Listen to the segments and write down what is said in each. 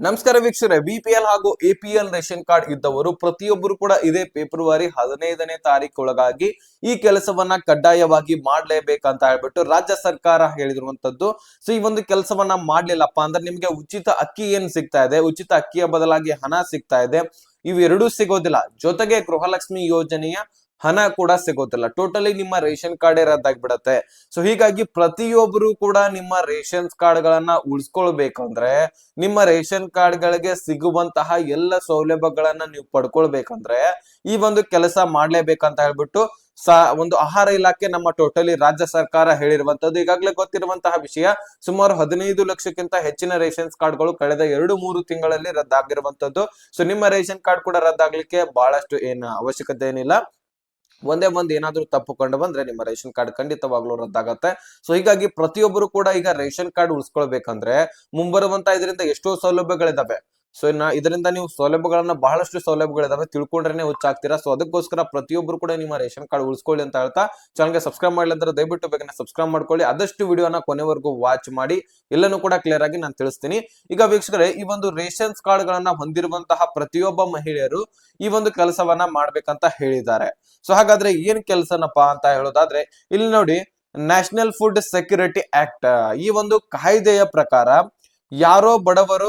ನಮಸ್ಕಾರ ವೀಕ್ಷಕರೇ ಬಿಪಿಎಲ್ ಹಾಗೂ ಎಪಿಎಲ್ ರೇಷನ್ ಕಾರ್ಡ್ ಇದ್ದವರು ಪ್ರತಿಯೊಬ್ಬರು ಕೂಡ ಇದೇ ಫೆಬ್ರವರಿ ಹದಿನೈದನೇ ತಾರೀಕು ಒಳಗಾಗಿ ಈ ಕೆಲಸವನ್ನ ಕಡ್ಡಾಯವಾಗಿ ಮಾಡಲೇಬೇಕಂತ ಹೇಳ್ಬಿಟ್ಟು ರಾಜ್ಯ ಸರ್ಕಾರ ಹೇಳಿರುವಂತದ್ದು ಸೊ ಈ ಒಂದು ಕೆಲಸವನ್ನ ಮಾಡ್ಲಿಲ್ಲಪ್ಪ ಅಂದ್ರೆ ನಿಮ್ಗೆ ಉಚಿತ ಅಕ್ಕಿ ಏನ್ ಸಿಗ್ತಾ ಇದೆ? ಉಚಿತ ಅಕ್ಕಿಯ ಬದಲಾಗಿ ಹಣ ಸಿಗ್ತಾ ಇದೆ. ಇವೆರಡೂ ಸಿಗೋದಿಲ್ಲ. ಜೊತೆಗೆ ಗೃಹಲಕ್ಷ್ಮಿ ಯೋಜನೆಯ ಹಣ ಕೂಡ ಸಿಗೋದಿಲ್ಲ. ಟೋಟಲಿ ನಿಮ್ಮ ರೇಷನ್ ಕಾರ್ಡ್ ರದ್ದಾಗ್ಬಿಡತ್ತೆ ಸೊ ಹೀಗಾಗಿ ಪ್ರತಿಯೊಬ್ಬರು ಕೂಡ ನಿಮ್ಮ ರೇಷನ್ ಕಾರ್ಡ್ ಗಳನ್ನ ಉಳಿಸ್ಕೊಳ್ಬೇಕಂದ್ರೆ, ನಿಮ್ಮ ರೇಷನ್ ಕಾರ್ಡ್ ಗಳಿಗೆ ಸಿಗುವಂತಹ ಎಲ್ಲ ಸೌಲಭ್ಯಗಳನ್ನ ನೀವು ಪಡ್ಕೊಳ್ಬೇಕಂದ್ರೆ, ಈ ಒಂದು ಕೆಲಸ ಮಾಡ್ಲೇಬೇಕಂತ ಹೇಳ್ಬಿಟ್ಟು ಸಾ, ಒಂದು ಆಹಾರ ಇಲಾಖೆ ನಮ್ಮ ಟೋಟಲಿ ರಾಜ್ಯ ಸರ್ಕಾರ ಹೇಳಿರುವಂತದ್ದು ಈಗಾಗಲೇ ಗೊತ್ತಿರುವಂತಹ ವಿಷಯ, ಸುಮಾರು ಹದಿನೈದು ಲಕ್ಷಕ್ಕಿಂತ ಹೆಚ್ಚಿನ ರೇಷನ್ ಕಾರ್ಡ್ಗಳು ಕಳೆದ ಎರಡು ಮೂರು ತಿಂಗಳಲ್ಲಿ ರದ್ದಾಗಿರುವಂತದ್ದು ಸೊ ನಿಮ್ಮ ರೇಷನ್ ಕಾರ್ಡ್ ಕೂಡ ರದ್ದಾಗ್ಲಿಕ್ಕೆ ಬಹಳಷ್ಟು ಏನು ಅವಶ್ಯಕತೆ ಏನಿಲ್ಲ. ಒಂದೇ ಒಂದು ಏನಾದ್ರೂ ತಪ್ಪು ಕಂಡು ಬಂದ್ರೆ ನಿಮ್ಮ ರೇಷನ್ ಕಾರ್ಡ್ ಖಂಡಿತವಾಗ್ಲೂ ರದ್ದಾಗತ್ತೆ. ಸೊ ಹೀಗಾಗಿ ಪ್ರತಿಯೊಬ್ಬರು ಕೂಡ ಈಗ ರೇಷನ್ ಕಾರ್ಡ್ ಉಳಿಸ್ಕೊಳ್ಬೇಕಂದ್ರೆ ಮುಂಬರುವಂತ ಇದರಿಂದ ಎಷ್ಟೋ ಸೌಲಭ್ಯಗಳಿದಾವೆ. ಸೊ ಇನ್ನ ಇದರಿಂದ ನೀವು ಸೌಲಭ್ಯಗಳನ್ನ ಬಹಳಷ್ಟು ಸೌಲಭ್ಯಗಳಿದಾವೆ. ತಿಳ್ಕೊಂಡ್ರೆ ಹುಚ್ಚಾಗ್ತೀರಾ? ಸೊ ಅದಕ್ಕೋಸ್ಕರ ಪ್ರತಿಯೊಬ್ಬರು ಕೂಡ ನಿಮ್ಮ ರೇಷನ್ ಕಾರ್ಡ್ ಉಳಿಸ್ಕೊಳ್ಳಿ ಅಂತ ಹೇಳ್ತಾ ಚಾನಲ್ಗೆ ಸಬ್ಸ್ಕ್ರೈಬ್ ಮಾಡಲಿ ಅಂದ್ರೆ ದಯವಿಟ್ಟು ಬೇಗನೆ ಸಬ್ಸ್ಕ್ರೈಬ್ ಮಾಡ್ಕೊಳ್ಳಿ. ಆದಷ್ಟು ವಿಡಿಯೋನ ಕೊನೆವರೆಗೂ ವಾಚ್ ಮಾಡಿ. ಎಲ್ಲನೂ ಕೂಡ ಕ್ಲಿಯರ್ ಆಗಿ ನಾನು ತಿಳಿಸ್ತೀನಿ. ಈಗ ವೀಕ್ಷಕರೇ, ಈ ಒಂದು ರೇಷನ್ಸ್ ಕಾರ್ಡ್ ಗಳನ್ನ ಹೊಂದಿರುವಂತಹ ಪ್ರತಿಯೊಬ್ಬ ಮಹಿಳೆಯರು ಈ ಒಂದು ಕೆಲಸವನ್ನ ಮಾಡ್ಬೇಕಂತ ಹೇಳಿದ್ದಾರೆ. ಸೊ ಹಾಗಾದ್ರೆ ಏನ್ ಕೆಲಸನಪ್ಪ ಅಂತ ಹೇಳೋದಾದ್ರೆ, ಇಲ್ಲಿ ನೋಡಿ ನ್ಯಾಷನಲ್ ಫುಡ್ ಸೆಕ್ಯೂರಿಟಿ ಆಕ್ಟ್ ಈ ಒಂದು ಕಾಯ್ದೆಯ ಪ್ರಕಾರ ಯಾರೋ ಬಡವರು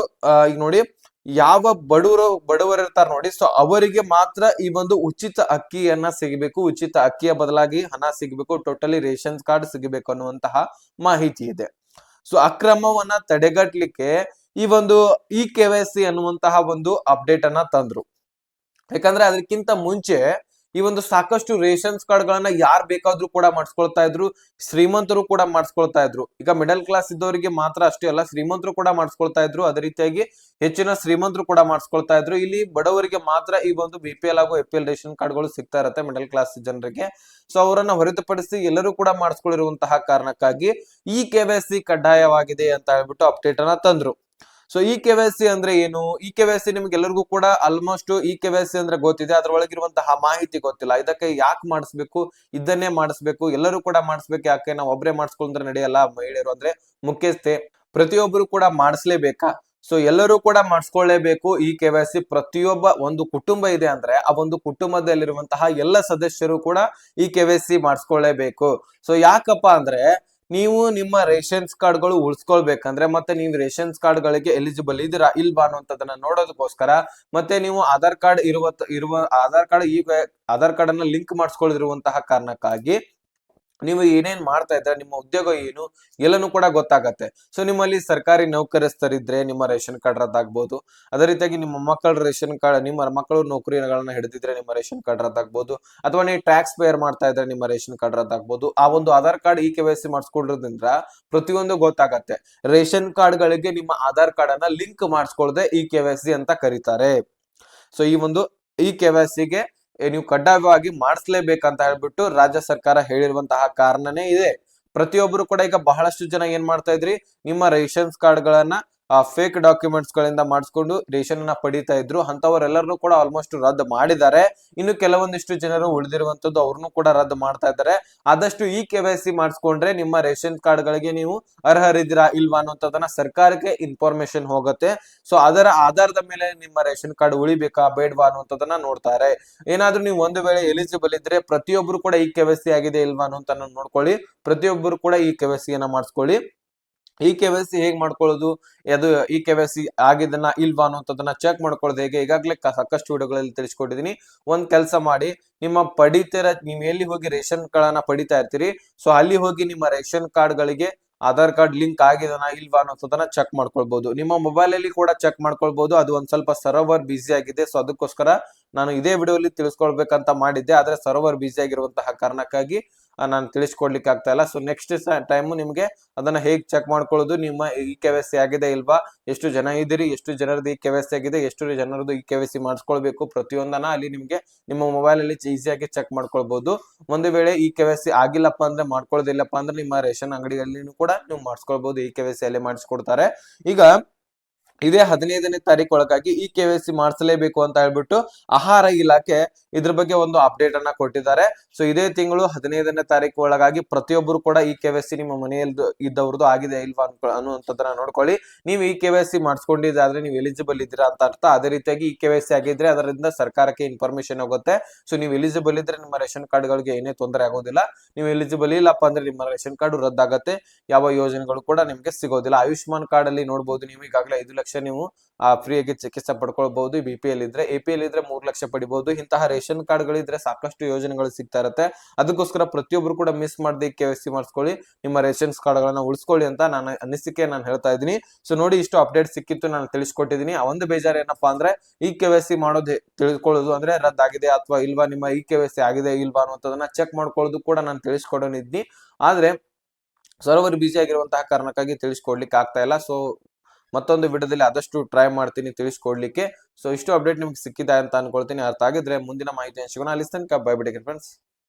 ಈಗ ನೋಡಿ ಯಾವ ಬಡವರು ಬಡವರು ಇರ್ತಾರ ನೋಡಿ ಸೊ ಅವರಿಗೆ ಮಾತ್ರ ಈ ಒಂದು ಉಚಿತ ಅಕ್ಕಿಯನ್ನ ಸಿಗಬೇಕು. ಉಚಿತ ಅಕ್ಕಿಯ ಬದಲಾಗಿ ಹಣ ಸಿಗಬೇಕು. ಟೋಟಲಿ ರೇಷನ್ ಕಾರ್ಡ್ ಸಿಗಬೇಕು ಅನ್ನುವಂತಹ ಮಾಹಿತಿ ಇದೆ. ಸೊ ಅಕ್ರಮವನ್ನ ತಡೆಗಟ್ಟಲಿಕ್ಕೆ ಈ ಒಂದು ಇ ಕೆ ವೈ ಸಿ ಅನ್ನುವಂತಹ ಒಂದು ಅಪ್ಡೇಟ್ ಅನ್ನ ತಂದ್ರು. ಯಾಕಂದ್ರೆ ಅದಕ್ಕಿಂತ ಮುಂಚೆ ಈ ಒಂದು ಸಾಕಷ್ಟು ರೇಷನ್ಸ್ ಕಾರ್ಡ್ ಗಳನ್ನ ಯಾರ್ ಬೇಕಾದ್ರೂ ಕೂಡ ಮಾಡಿಸ್ಕೊಳ್ತಾ ಇದ್ರು, ಶ್ರೀಮಂತರು ಕೂಡ ಮಾಡಿಸ್ಕೊಳ್ತಾ ಇದ್ರು. ಈಗ ಮಿಡಲ್ ಕ್ಲಾಸ್ ಇದ್ದವರಿಗೆ ಮಾತ್ರ ಅಷ್ಟೇ ಅಲ್ಲ, ಶ್ರೀಮಂತರು ಕೂಡ ಮಾಡಿಸ್ಕೊಳ್ತಾ ಇದ್ರು. ಅದೇ ರೀತಿಯಾಗಿ ಹೆಚ್ಚಿನ ಶ್ರೀಮಂತರು ಕೂಡ ಮಾಡಿಸ್ಕೊಳ್ತಾ ಇದ್ರು. ಇಲ್ಲಿ ಬಡವರಿಗೆ ಮಾತ್ರ ಈ ಒಂದು ಬಿ ಪಿ ಎಲ್ ಹಾಗೂ ಎಪಿಎಲ್ ರೇಷನ್ ಕಾರ್ಡ್ಗಳು ಸಿಗ್ತಾ ಇರತ್ತೆ ಮಿಡಲ್ ಕ್ಲಾಸ್ ಜನರಿಗೆ. ಸೊ ಅವರನ್ನ ಹೊರತುಪಡಿಸಿ ಎಲ್ಲರೂ ಕೂಡ ಮಾಡಿಸ್ಕೊಂಡಿರುವಂತಹ ಕಾರಣಕ್ಕಾಗಿ ಈ ಕೆ ವೈ ಸಿ ಕಡ್ಡಾಯವಾಗಿದೆ ಅಂತ ಹೇಳ್ಬಿಟ್ಟು ಅಪ್ಡೇಟ್ ಅನ್ನ ತಂದ್ರು. So E K Y C ಅಂದ್ರೆ ಏನು? ಇ ಕೆ ವೈ ಸಿ ನಿಮ್ಗೆ ಎಲ್ಲರಿಗೂ ಕೂಡ almost E K Y C ಅಂದ್ರೆ ಗೊತ್ತಿದೆ. ಅದ್ರೊಳಗಿರುವಂತಹ ಮಾಹಿತಿ ಗೊತ್ತಿಲ್ಲ. ಇದಕ್ಕೆ ಯಾಕೆ ಮಾಡಿಸ್ಬೇಕು? ಇದನ್ನೇ ಮಾಡಿಸ್ಬೇಕು. ಎಲ್ಲರೂ ಕೂಡ ಮಾಡಿಸ್ಬೇಕು. ಯಾಕೆ? ನಾವು ಒಬ್ಬರೇ ಮಾಡಿಸ್ಕೊಂಡ್ರೆ ನಡೆಯಲ್ಲ ಮಹಿಳೆಯರು ಅಂದ್ರೆ ಮುಖ್ಯಸ್ಥೆ. ಪ್ರತಿಯೊಬ್ಬರು ಕೂಡ ಮಾಡಿಸ್ಲೇಬೇಕಾ? ಸೊ ಎಲ್ಲರೂ ಕೂಡ ಮಾಡಿಸ್ಕೊಳ್ಳೇಬೇಕು ಈ ಕೆ ವೈ ಸಿ ಪ್ರತಿಯೊಬ್ಬ ಒಂದು ಕುಟುಂಬ ಇದೆ ಅಂದ್ರೆ ಆ ಒಂದು ಕುಟುಂಬದಲ್ಲಿರುವಂತಹ ಎಲ್ಲ ಸದಸ್ಯರು ಕೂಡ ಈ ಕೆ ವೈ ಸಿ ಮಾಡಿಸ್ಕೊಳ್ಳೇಬೇಕು ಸೊ ಯಾಕಪ್ಪ ಅಂದ್ರೆ ನೀವು ನಿಮ್ಮ ರೇಷನ್ಸ್ ಕಾರ್ಡ್ಗಳು ಉಳಿಸ್ಕೊಳ್ಬೇಕಂದ್ರೆ ಮತ್ತೆ ನೀವು ರೇಷನ್ಸ್ ಕಾರ್ಡ್ ಗಳಿಗೆ ಎಲಿಜಿಬಲ್ ಇದೀರಾ ಇಲ್ವಾ ಅನ್ನೋಂಥದ್ದನ್ನ ನೋಡೋದಕ್ಕೋಸ್ಕರ ಮತ್ತೆ ನೀವು ಆಧಾರ್ ಕಾರ್ಡ್ ಇರುವ ಇರುವ ಆಧಾರ್ ಕಾರ್ಡ್ ಈ ಆಧಾರ್ ಕಾರ್ಡ್ ಅನ್ನ ಲಿಂಕ್ ಮಾಡಿಸ್ಕೊಳ್ಳಿರುವಂತಹ ಕಾರಣಕ್ಕಾಗಿ ನೀವು ಏನೇನ್ ಮಾಡ್ತಾ ಇದ್ರೆ ನಿಮ್ಮ ಉದ್ಯೋಗ ಏನು, ಎಲ್ಲನೂ ಕೂಡ ಗೊತ್ತಾಗತ್ತೆ. ಸೊ ನಿಮ್ಮಲ್ಲಿ ಸರ್ಕಾರಿ ನೌಕರಸ್ಥರಿದ್ರೆ ನಿಮ್ಮ ರೇಷನ್ ಕಾರ್ಡ್ ರದ್ದಾಗ್ಬೋದು. ಅದೇ ರೀತಿಯಾಗಿ ನಿಮ್ಮ ಮಕ್ಕಳ ರೇಷನ್ ಕಾರ್ಡ್, ನಿಮ್ಮ ಮಕ್ಕಳು ನೌಕರಿಗಳನ್ನ ಹಿಡಿದಿದ್ರೆ ನಿಮ್ಮ ರೇಷನ್ ಕಾರ್ಡ್ ರದ್ದಾಗ್ಬೋದು. ಅಥವಾ ನೀವು ಟ್ಯಾಕ್ಸ್ ಪೇರ್ ಮಾಡ್ತಾ ಇದ್ರೆ ನಿಮ್ಮ ರೇಷನ್ ಕಾರ್ಡ್ ರದ್ದಾಗ್ಬೋದು. ಆ ಒಂದು Aadhaar card E K Y C ಮಾಡಿಸ್ಕೊಳ್ಳೋದ್ರಿಂದ ಪ್ರತಿಯೊಂದು ಗೊತ್ತಾಗತ್ತೆ. ರೇಷನ್ ಕಾರ್ಡ್ ಗಳಿಗೆ ನಿಮ್ಮ ಆಧಾರ್ ಕಾರ್ಡ್ ಅನ್ನ ಲಿಂಕ್ ಮಾಡಿಸ್ಕೊಳ್ಳದೆ ಇ ಕೆ ವೈ ಸಿ ಅಂತ ಕರೀತಾರೆ. ಸೊ ಈ ಒಂದು ಇ ಕೆ ವೈ ಸಿಗೆ ನೀವು ಕಡ್ಡಾಯವಾಗಿ ಮಾಡಿಸ್ಲೇಬೇಕಂತ ಹೇಳ್ಬಿಟ್ಟು ರಾಜ್ಯ ಸರ್ಕಾರ ಹೇಳಿರುವಂತಹ ಕಾರಣನೇ ಇದೆ. ಪ್ರತಿಯೊಬ್ಬರು ಕೂಡ ಈಗ ಬಹಳಷ್ಟು ಜನ ಏನ್ ಮಾಡ್ತಾ ಇದ್ರಿ? ನಿಮ್ಮ ರೇಷನ್ಸ್ ಕಾರ್ಡ್ ಗಳನ್ನ ಫೇಕ್ ಡಾಕ್ಯುಮೆಂಟ್ಸ್ ಗಳಿಂದ ಮಾಡಿಸ್ಕೊಂಡು ರೇಷನ್ ಅನ್ನ ಪಡೀತಾ ಇದ್ರು. ಅಂತವರೆಲ್ಲರನ್ನೂ ಕೂಡ ಆಲ್ಮೋಸ್ಟ್ ರದ್ದು ಮಾಡಿದ್ದಾರೆ. ಇನ್ನು ಕೆಲವೊಂದಿಷ್ಟು ಜನರು ಉಳಿದಿರುವಂತದ್ದು ಅವ್ರನ್ನು ಕೂಡ ರದ್ದು ಮಾಡ್ತಾ ಇದ್ದಾರೆ. ಆದಷ್ಟು ಈ ಕೆ ವೈ ಸಿ ಮಾಡಿಸ್ಕೊಂಡ್ರೆ ನಿಮ್ಮ ರೇಷನ್ ಕಾರ್ಡ್ ಗಳಿಗೆ ನೀವು ಅರ್ಹರಿದ್ದೀರಾ ಇಲ್ವಾ ಅನ್ನೋಂಥದ್ದನ್ನ ಸರ್ಕಾರಕ್ಕೆ ಇನ್ಫಾರ್ಮೇಶನ್ ಹೋಗುತ್ತೆ. ಸೊ ಅದರ ಆಧಾರದ ಮೇಲೆ ನಿಮ್ಮ ರೇಷನ್ ಕಾರ್ಡ್ ಉಳಿಬೇಕಾ, ಬೇಡವಾ ಅನ್ನುವಂಥದ್ದನ್ನ ನೋಡ್ತಾರೆ. ಏನಾದ್ರೂ ನೀವು ಒಂದು ವೇಳೆ ಎಲಿಜಿಬಲ್ ಇದ್ರೆ ಪ್ರತಿಯೊಬ್ಬರು ಕೂಡ ಈ ಕೆ ವೈ ಸಿ ಆಗಿದೆ ಇಲ್ವಾ ಅನ್ನೋಂತ ನೋಡ್ಕೊಳ್ಳಿ. ಪ್ರತಿಯೊಬ್ಬರು ಕೂಡ ಈ ಕೆ ವೈ ಸಿ ಯನ್ನ ಮಾಡಿಸ್ಕೊಳ್ಳಿ. ಈ ಕೆ ವೈ ಸಿ ಹೇಗ್ ಮಾಡ್ಕೊಳ್ಳೋದು? ಅದು ಇ ಕೆ ವೈ ಸಿ ಆಗಿದ್ದನ್ನ ಇಲ್ವಾ ಅನ್ನೋಂಥದ್ದನ್ನ ಚೆಕ್ ಮಾಡ್ಕೊಳ್ಳೋದು ಹೇಗೆ? ಈಗಾಗಲೇ ಸಾಕಷ್ಟು ವಿಡಿಯೋಗಳಲ್ಲಿ ತಿಳಿಸ್ಕೊಟ್ಟಿದೀನಿ. ಒಂದ್ ಕೆಲಸ ಮಾಡಿ, ನಿಮ್ಮ ಪಡಿತರ, ನೀವು ಎಲ್ಲಿ ಹೋಗಿ ರೇಷನ್ ಕಾರ್ಡನ್ನ ಪಡಿತಾ ಇರ್ತೀರಿ, ಸೊ ಅಲ್ಲಿ ಹೋಗಿ ನಿಮ್ಮ ರೇಷನ್ ಕಾರ್ಡ್ ಗಳಿಗೆ ಆಧಾರ್ ಕಾರ್ಡ್ ಲಿಂಕ್ ಆಗಿದನ ಇಲ್ವಾ ಅನ್ನೋದನ್ನ ಚೆಕ್ ಮಾಡ್ಕೊಳ್ಬಹುದು ನಿಮ್ಮ ಮೊಬೈಲ್ ಅಲ್ಲಿ ಕೂಡ ಚೆಕ್ ಮಾಡ್ಕೊಳ್ಬಹುದು ಅದು ಒಂದ್ ಸ್ವಲ್ಪ ಸರ್ವರ್ ಬಿಸಿ ಆಗಿದೆ, ಸೊ ಅದಕ್ಕೋಸ್ಕರ ನಾನು ಇದೇ ವಿಡಿಯೋಲಿ ತಿಳಿಸ್ಕೊಳ್ಬೇಕಂತ ಮಾಡಿದ್ದೆ. ಆದ್ರೆ ಸರ್ವರ್ ಬಿಸಿ ಆಗಿರುವಂತಹ ಕಾರಣಕ್ಕಾಗಿ ನಾನು ತಿಳಿಸ್ಕೊಡ್ಲಿಕ್ಕೆ ಆಗ್ತಾ ಇಲ್ಲ. ಸೊ ನೆಕ್ಸ್ಟ್ ಟೈಮು ನಿಮಗೆ ಅದನ್ನ ಹೇಗ್ ಚೆಕ್ ಮಾಡ್ಕೊಳ್ಳೋದು? ನಿಮ್ಮ ಇ ಕೆ ವೈ ಸಿ ಆಗಿದೆ ಇಲ್ವಾ? ಎಷ್ಟು ಜನ ಇದ್ದೀರಿ? ಎಷ್ಟು ಜನರದ್ದು ಈ ಕೆ ವೈ ಸಿ ಆಗಿದೆ? ಎಷ್ಟು ಜನರದ್ದು ಈ ಕೆ ವೈ ಸಿ ಮಾಡಿಸ್ಕೊಳ್ಬೇಕು? ಪ್ರತಿಯೊಂದನ್ನ ಅಲ್ಲಿ ನಿಮಗೆ ನಿಮ್ಮ ಮೊಬೈಲ್ ಅಲ್ಲಿ ಈಸಿಯಾಗಿ ಚೆಕ್ ಮಾಡ್ಕೊಳ್ಬಹುದು ಒಂದು ವೇಳೆ ಈ ಕೆ ವೈ ಸಿ ಆಗಿಲ್ಲಪ್ಪ ಅಂದ್ರೆ ಮಾಡ್ಕೊಳ್ಳೋದಿಲ್ಲಪ್ಪ ಅಂದ್ರೆ ನಿಮ್ಮ ರೇಷನ್ ಅಂಗಡಿಯಲ್ಲಿ ಕೂಡ ನೀವು ಮಾಡಿಸ್ಕೊಳ್ಬಹುದು ಈ ಕೆ ವೈ ಸಿ ಅಲ್ಲಿ ಮಾಡಿಸ್ಕೊಡ್ತಾರೆ. ಈಗ ಇದೇ ಹದಿನೈದನೇ ತಾರೀಕು ಒಳಗಾಗಿ ಈ ಕೆ ವೈ ಸಿ ಮಾಡಿಸಲೇಬೇಕು ಅಂತ ಹೇಳ್ಬಿಟ್ಟು ಆಹಾರ ಇಲಾಖೆ ಇದ್ರ ಬಗ್ಗೆ ಒಂದು ಅಪ್ಡೇಟ್ ಅನ್ನ ಕೊಟ್ಟಿದ್ದಾರೆ. ಸೊ ಇದೇ ತಿಂಗಳು ಹದಿನೈದನೇ ತಾರೀಕು ಒಳಗಾಗಿ ಪ್ರತಿಯೊಬ್ಬರು ಕೂಡ ಈ ಕೆ ವೈ ಸಿ ನಿಮ್ಮ ಮನೆಯಲ್ಲಿ ಇದ್ದವ್ರದ್ದು ಆಗಿದೆ ಇಲ್ವಾ ಅನ್ನುವಂಥದ್ದನ್ನ ನೋಡ್ಕೊಳ್ಳಿ. ನೀವು ಈ ಕೆ ವೈ ಸಿ ಮಾಡಿಸ್ಕೊಂಡಿದ್ದಾದ್ರೆ ನೀವು ಎಲಿಜಿಬಲ್ ಇದ್ದೀರಾ ಅಂತ ಅರ್ಥ. ಅದೇ ರೀತಿಯಾಗಿ ಈ ಕೆ ವೈ ಸಿ ಆಗಿದ್ರೆ ಅದರಿಂದ ಸರ್ಕಾರಕ್ಕೆ ಇನ್ಫಾರ್ಮೇಶನ್ ಹೋಗುತ್ತೆ. ಸೊ ನೀವು ಎಲಿಜಿಬಲ್ ಇದ್ರೆ ನಿಮ್ಮ ರೇಷನ್ ಕಾರ್ಡ್ಗಳಿಗೆ ಏನೇ ತೊಂದರೆ ಆಗೋದಿಲ್ಲ. ನೀವು ಎಲಿಜಿಬಲ್ ಇಲ್ಲಪ್ಪ ಅಂದ್ರೆ ನಿಮ್ಮ ರೇಷನ್ ಕಾರ್ಡ್ ರದ್ದಾಗತ್ತೆ. ಯಾವ ಯೋಜನೆಗಳು ಕೂಡ ನಿಮಗೆ ಸಿಗೋದಿಲ್ಲ. ಆಯುಷ್ಮಾನ್ ಕಾರ್ಡ್ ಅಲ್ಲಿ ನೋಡಬಹುದು ನೀವು ಈಗಾಗಲೇ ಐದು ನೀವು, ಆ ಫ್ರೀಯಾಗಿ ಚಿಕಿತ್ಸೆ ಪಡ್ಕೊಳ್ಬಹುದು. ಬಿ ಪಿ ಎಲ್ ಇದ್ರೆ ಎ ಪಿ ಎಲ್ ಇದ್ರೆ ಮೂರ್ ಲಕ್ಷ ಪಡಿಬಹುದು ಇಂತಹ ರೇಷನ್ ಕಾರ್ಡ್ಗಳಿದ್ರೆ ಸಾಕಷ್ಟು ಯೋಜನೆಗಳು ಸಿಗ್ತಾ ಇರುತ್ತೆ. ಅದಕ್ಕೋಸ್ಕರ ಪ್ರತಿಯೊಬ್ರು ಕೂಡ ಮಿಸ್ ಮಾಡದೆ ಕೆ ಸಿ ಮಾಡಿಸ್ಕೊಳ್ಳಿ. ನಿಮ್ಮ ರೇಷನ್ ಕಾರ್ಡ್ ಗಳನ್ನ ಉಳಿಸ್ಕೊಳ್ಳಿ ಅಂತ ನಾನು ಅನಿಸಿಕೆ ನಾನು ಹೇಳ್ತಾ ಇದ್ದೀನಿ. ಸೊ ನೋಡಿ ಇಷ್ಟು ಅಪ್ಡೇಟ್ ಸಿಕ್ಕಿತ್ತು, ನಾನು ತಿಳಿಸ್ಕೊಟ್ಟಿದ್ದೀನಿ. ಆ ಒಂದು ಬೇಜಾರು ಏನಪ್ಪಾ ಅಂದ್ರೆ, ಈ ಕೆ ವೈ ಸಿ ಮಾಡೋದು ತಿಳ್ಕೊಳ್ಳೋದು ಅಂದ್ರೆ ರದ್ದಾಗಿದೆ ಅಥವಾ ಇಲ್ವಾ, ನಿಮ್ಮ ಈ ಕೆ ವೈ ಸಿ ಆಗಿದೆ ಇಲ್ವಾ ಅನ್ನೋದನ್ನ ಚೆಕ್ ಮಾಡ್ಕೊಳ್ಳೋದು ಕೂಡ ನಾನು ತಿಳಿಸ್ಕೊಡೋನಿದ್ನಿ ಆದ್ರೆ ಸರ್ವರ್ ಬಿಜಿ ಆಗಿರುವಂತಹ ಕಾರಣಕ್ಕಾಗಿ ತಿಳಿಸ್ಕೊಡ್ಲಿಕ್ಕೆ ಆಗ್ತಾ ಇಲ್ಲ. ಸೊ ಮತ್ತೊಂದು ವಿಡಿಯೋದಲ್ಲಿ ಆದಷ್ಟು ಟ್ರೈ ಮಾಡ್ತೀನಿ ತಿಳಿಸ್ಕೊಡ್ಲಿಕ್ಕೆ. ಸೊ ಇಷ್ಟು ಅಪ್ಡೇಟ್ ನಿಮ್ಗೆ ಸಿಕ್ಕಿದೆ ಅಂತ ಅನ್ಕೊಳ್ತೀನಿ. ಅರ್ಥ ಆಗಿದ್ರೆ ಮುಂದಿನ ಮಾಹಿತಿ ಸಿಗೋಣ. ಅಲ್ಲಿ ತನಕ ಬೈ ಬಿಡಿ ಫ್ರೆಂಡ್ಸ್